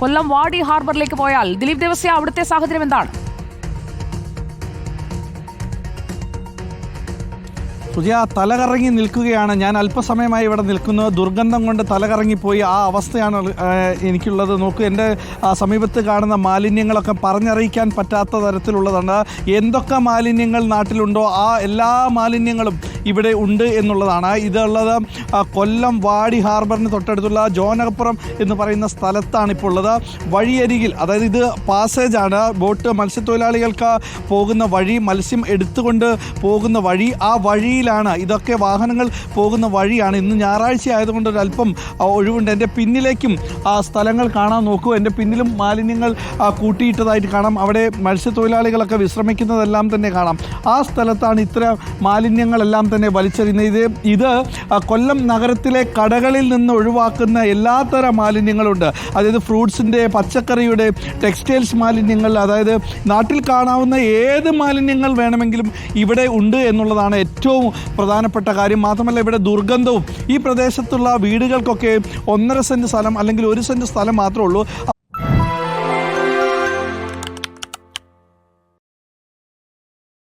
കൊല്ലം വാടി ഹാർബറിലേക്ക് പോയാൽ ദിലീപ് ദേവസ്യ അവിടുത്തെ സാഹചര്യം എന്താണ്? സുജയ തലകറങ്ങി നിൽക്കുകയാണ്. ഞാൻ അല്പസമയമായി ഇവിടെ നിൽക്കുന്നത് ദുർഗന്ധം കൊണ്ട് തലകറങ്ങിപ്പോയി ആ അവസ്ഥയാണ് എനിക്കുള്ളത്. നോക്കൂ എന്റെ സമീപത്ത് കാണുന്ന മാലിന്യങ്ങളൊക്കെ പറഞ്ഞറിയിക്കാൻ പറ്റാത്ത തരത്തിലുള്ളതാണ്. എന്തൊക്കെ മാലിന്യങ്ങൾ നാട്ടിലുണ്ടോ? ആ എല്ലാ മാലിന്യങ്ങളും ഇവിടെ ഉണ്ട് എന്നുള്ളതാണ്. ഇതുള്ളത് കൊല്ലം വാടി ഹാർബറിന് തൊട്ടടുത്തുള്ള ജോനകപ്പുറം എന്ന് പറയുന്ന സ്ഥലത്താണ് ഇപ്പോൾ ഉള്ളത്. വഴിയരികിൽ അതായത് ഇത് പാസേജാണ്. ബോട്ട് മത്സ്യത്തൊഴിലാളികൾക്ക് പോകുന്ന വഴി മത്സ്യം എടുത്തുകൊണ്ട് പോകുന്ന വഴി ആ വഴിയിലാണ്. ഇതൊക്കെ വാഹനങ്ങൾ പോകുന്ന വഴിയാണ്. ഇന്ന് ഞായറാഴ്ച ആയതുകൊണ്ട് ഒരല്പം ഒഴിവുണ്ട്. എന്റെ പിന്നിലേക്കും ആ സ്ഥലങ്ങൾ കാണാൻ നോക്കൂ. എന്റെ പിന്നിലും മാലിന്യങ്ങൾ കൂട്ടിയിട്ടതായിട്ട് കാണാം. അവിടെ മത്സ്യത്തൊഴിലാളികളൊക്കെ വിശ്രമിക്കുന്നതെല്ലാം തന്നെ കാണാം. ആ സ്ഥലത്താണ് ഇത്ര മാലിന്യങ്ങളെല്ലാം തന്നെ വലിച്ചെറിയുന്നത് ഇത്. ഇത് കൊല്ലം നഗരത്തിലെ കടകളിൽ നിന്ന് ഒഴിവാക്കുന്ന എല്ലാത്തരം മാലിന്യങ്ങളുണ്ട്. അതായത് ഫ്രൂട്ട്സിന്റെ പച്ചക്കറിയുടെ ടെക്സ്റ്റൈൽസ് മാലിന്യങ്ങൾ അതായത് നാട്ടിൽ കാണാവുന്ന ഏത് മാലിന്യങ്ങൾ വേണമെങ്കിലും ഇവിടെ ഉണ്ട് എന്നുള്ളതാണ് ഏറ്റവും പ്രധാനപ്പെട്ട കാര്യം. മാത്രമല്ല ഇവിടെ ദുർഗന്ധവും ഈ പ്രദേശത്തുള്ള വീടുകൾക്കൊക്കെ ഒന്നര സെന്റ് സ്ഥലം അല്ലെങ്കിൽ ഒരു സെന്റ് സ്ഥലം മാത്രമേ ഉള്ളൂ.